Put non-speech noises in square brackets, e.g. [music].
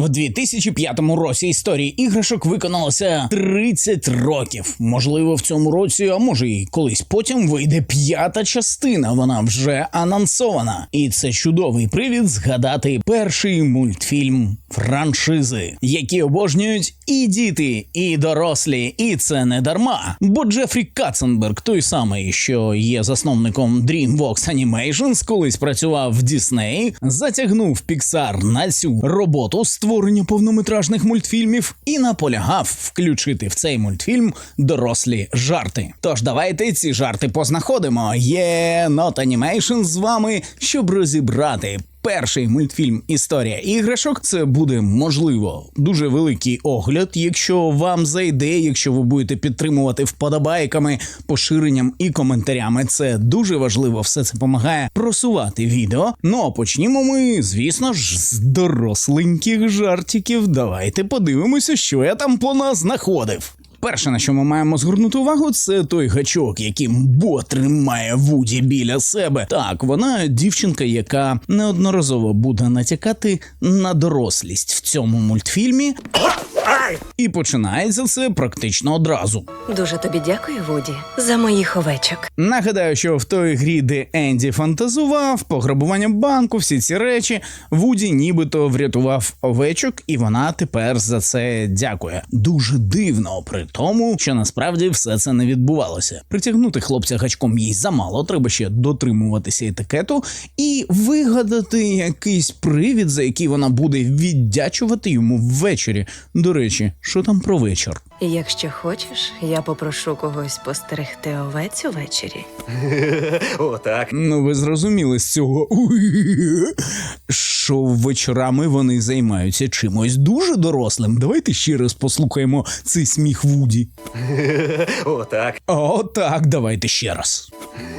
В 2005 році історії іграшок виконалося 30 років. Можливо, в цьому році, а може і колись потім вийде п'ята частина. Вона вже анонсована. І це чудовий привід згадати перший мультфільм франшизи, які обожнюють і діти, і дорослі, і це не дарма. Бо Джефрі Катценберг, той самий, що є засновником DreamWorks Animations, колись працював в Disney, затягнув Pixar на цю роботу створення повнометражних мультфільмів і наполягав включити в цей мультфільм дорослі жарти. Тож давайте ці жарти познаходимо. Є Not Animation з вами, щоб розібрати. Перший мультфільм Історія іграшок це буде можливо дуже великий огляд, якщо вам зайде, якщо ви будете підтримувати вподобайками, поширенням і коментарями. Це дуже важливо. Все це допомагає просувати відео. Ну а почнімо ми, звісно ж, з доросленьких жартиків. Давайте подивимося, що я там по нас знаходив. Перше, на що ми маємо звернути увагу, це той гачок, яким Бо тримає Вуді біля себе. Так, вона дівчинка, яка неодноразово буде натякати на дорослість в цьому мультфільмі. І починається це практично одразу. Дуже тобі дякую, Вуді, за моїх овечок. Нагадаю, що в той грі, де Енді фантазував, пограбування банку, всі ці речі, Вуді нібито врятував овечок, і вона тепер за це дякує. Дуже дивно, при тому, що насправді все це не відбувалося. Притягнути хлопця гачком їй замало, треба ще дотримуватися етикету і вигадати якийсь привід, за який вона буде віддячувати йому ввечері. До речі, що там про вечір? Якщо хочеш, я попрошу когось постерегти овець увечері. [laughs] Отак. Ну, ви зрозуміли з цього, що вечорами вони займаються чимось дуже дорослим. Давайте ще раз послухаємо цей сміх Вуді. [laughs] Отак. О, так, давайте ще раз.